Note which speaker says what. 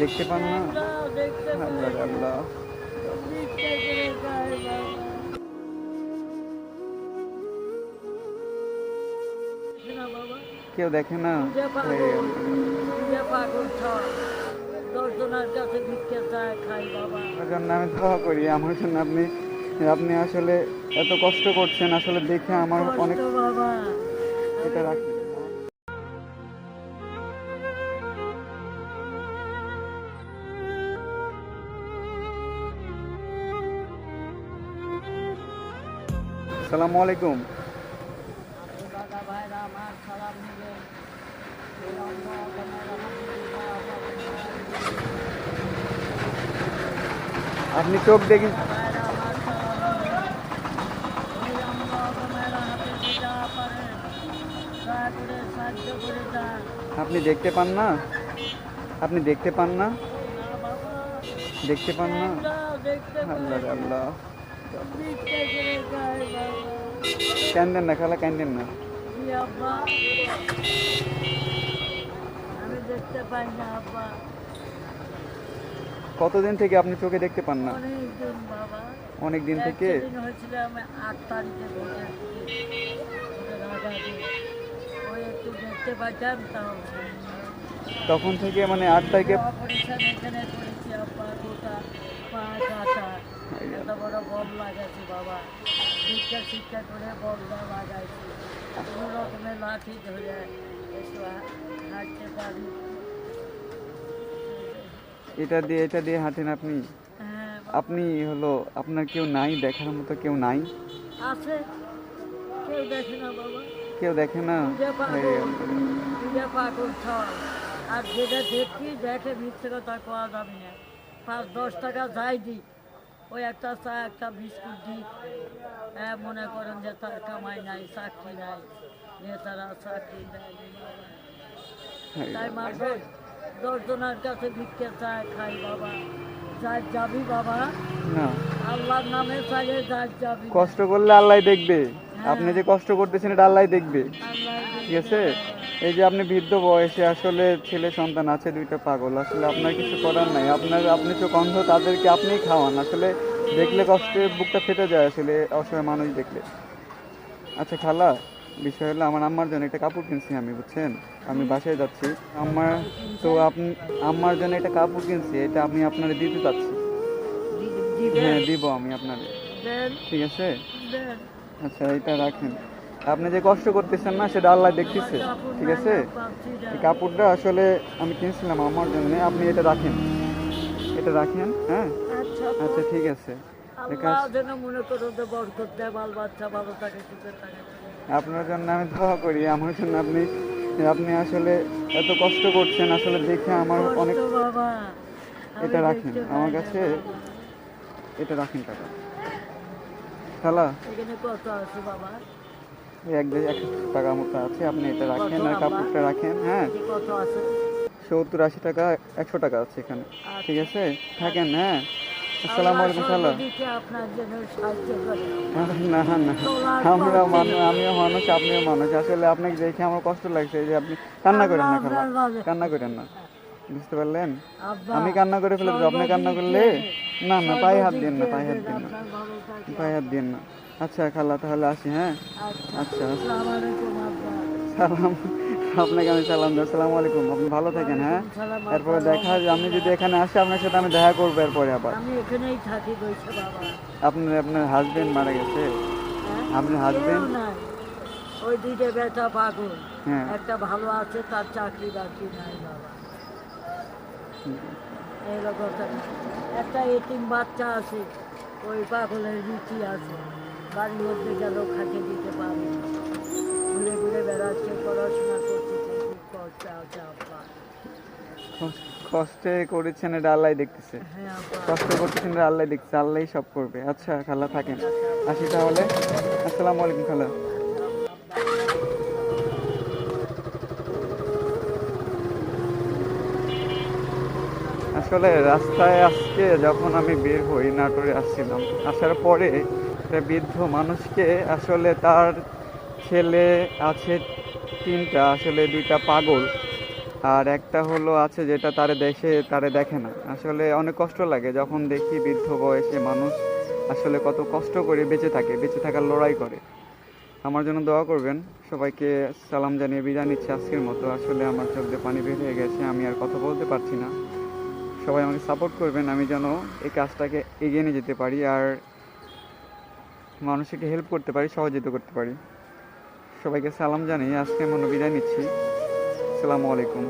Speaker 1: দেখতে পান না? আল্লাহ আল্লাহ কেউ দেখে না? জন্য আমি দোয়া করি আমার জন্য আপনি আপনি আসলে এত কষ্ট করছেন আসলে দেখে আমার অনেক এটা রাখি। দয়া আলাইকুম। আপনি চোখ
Speaker 2: যান
Speaker 1: আপনি দেখতে পান না? আপনি দেখতে পান না? দেখতে পান না? আল্লাহ আল্লাহ। কান্দেন না খালা কান্দেন না? কতদিন থেকে আপনি চোখে দেখতে পান না?
Speaker 2: অনেক দিন
Speaker 1: থেকে? তখন থেকে মানে আট তারিখে
Speaker 2: এত বড় লাগাইছি বাবা। শিক্ষা শিক্ষা করে বলটা লাগাইছি কোনো রকমের লাঠি ধরে একটু হাঁটতে পারি।
Speaker 1: এটা দিয়ে এটা দিয়ে হাঁটেন আপনি?
Speaker 2: হ্যাঁ
Speaker 1: আপনি হলো আপনার কেউ নাই দেখার মতো কেউ নাই?
Speaker 2: আছে। কেউ দেখে না বাবা।
Speaker 1: কেউ দেখে না?
Speaker 2: আর যেটা দেখি দেখে মিথ্যে কথা কোয়া যাবে না। পাঁচ দশ টাকা যাই দিই ওই একটা চা একটা বিস্কুট দিই হ্যাঁ মনে করেন যে তার কামাই নাই চাকরি নাই নেতারা চাকরি দেয়। তাই মাত্র দশজনের কাছে ভিক্ষে চায় খাই বাবা। যার যাবি বাবা
Speaker 1: না।
Speaker 2: আল্লাহর নামে চাইলে যার যাবি।
Speaker 1: কষ্ট করলে আল্লাহ দেখবে। আপনি যে কষ্ট করতেছেন এটা আল্লাহ দেখবে। ঠিক আছে? এই যে আপনি বৃদ্ধ বয়সে আসলে ছেলে সন্তান আছে দুইটা পাগল। আসলে আপনার কিছু করার নাই। আপনার আপনি চোখ অন্ধ তাদেরকে আপনিই খাওয়ান। আসলে দেখলে কষ্টে বুকটা ফেটে যায় আসলে অসহায় মানুষ দেখলে। আচ্ছা খালা বিষয় হলো আমার আম্মার জন্য একটা কাপড় কিনছি আমি বুঝছেন? আমি বাসায় যাচ্ছি। আমার তো আপনি আম্মার জন্য একটা কাপড় কিনছি এটা আমি আপনার দিতে চাচ্ছি। হ্যাঁ দিব আমি আপনার। ঠিক আছে? আচ্ছা এটা রাখেন। আপনি যে কষ্ট করতেছেন না সেটা আল্লাহ দেখতেছে। ঠিক আছে? এই কাপড়টা আসলে আমি কিনছিলাম আমার জন্য আপনি এটা রাখেন। এটা রাখেন হ্যাঁ?
Speaker 2: আচ্ছা
Speaker 1: আচ্ছা। ঠিক আছে। আপনার জন্য আমি দোয়া করি আমার জন্য আপনি আপনি আসলে এত কষ্ট করছেন আসলে দেখে আমার অনেক এটা রাখেন আমার কাছে এটা রাখেন টাকা। খালা এক টাকা মতো আছে আপনি এটা রাখেন আর কাপড়টা রাখেন হ্যাঁ। সত্তর আশি টাকা একশো টাকা আছে এখানে।
Speaker 2: আচ্ছা।
Speaker 1: ঠিক আছে? থাকেন হ্যাঁ? আসসালামু আলাইকুম
Speaker 2: আপনার জন্য
Speaker 1: না না আমরা মানুষ আমিও মানুষ আপনিও মানুষ। আসলে আপনাকে দেখে আমার কষ্ট লাগছে যে আপনি কান্না করেন না খালা। কান্না করেন না। বুঝতে পারলেন? আমি কান্না করে ফেলেছি। আপনি কান্না করলে না না পায়ে হাত দিন না পায়ে হাত দিন না। পায়ে হাত দিন না। আচ্ছা খালা তাহলে আসি হ্যাঁ?
Speaker 2: আচ্ছা।
Speaker 1: আচ্ছা সালাম। আপনাকে আমি সালাম দিই আসসালামু আলাইকুম আপনি ভালো থাকেন হ্যাঁ? এরপরে। দেখা আপনি যদি এখানে আসে আপনার সাথে আমি দেখা করব এরপরে আবার।
Speaker 2: আমি এখানেই থাকি বাবা।
Speaker 1: আপনার আপনার হাজবেন্ড মারা গেছে?
Speaker 2: হ্যাঁ?
Speaker 1: আপনার হাজবেন্ড
Speaker 2: ওই দুইটা বেটা পাগল।
Speaker 1: হ্যাঁ।
Speaker 2: একটা ভালো আছে তার চাকরি বাকরি নাই বাবা। একটা এতিম বাচ্চা আছে ওই পাগলের রুচি আছে। বাড়ির মধ্যে গেল খাকে দিতে পারে। ঘুরে বেড়াচ্ছে পড়াশোনা করতেছে খুব কষ্ট আছে আব্বা।
Speaker 1: কষ্টে করেছেন এটা আল্লাহ দেখতেছে?
Speaker 2: হ্যাঁ
Speaker 1: কষ্ট করতেছেন এটা আল্লাহ দেখতেছে আল্লাহই সব করবে। আচ্ছা খালা থাকেন। আসি তাহলে। আসসালামু আলাইকুম খালা। আসলে রাস্তায় আজকে যখন আমি বের হই নাটোরে আসছিলাম আসার পরে একটা বৃদ্ধ মানুষকে আসলে তার ছেলে আছে তিনটা, আসলে দুইটা পাগল। আর একটা হলো আছে যেটা তারে দেশে তারে দেখে না। আসলে অনেক কষ্ট লাগে যখন দেখি বৃদ্ধ বয়সে মানুষ আসলে কত কষ্ট করে বেঁচে থাকে, বেঁচে থাকার লড়াই করে। আমার জন্য দোয়া করবেন। সবাইকে সালাম জানিয়ে বিদায় নিচ্ছে আজকের মতো। আসলে আমার চোখ পানি বের হয়ে গেছে, আমি আর কথা বলতে পারছি না। সবাই আমাকে সাপোর্ট করবেন, আমি যেন এই কাজটাকে এগিয়ে নিয়ে যেতে পারি আর মানুষকে হেল্প করতে পারি, সহযোগিতা করতে পারি। সবাইকে সালাম জানিয়ে আজকে মনে বিদায় নিচ্ছি। আসসালামু আলাইকুম।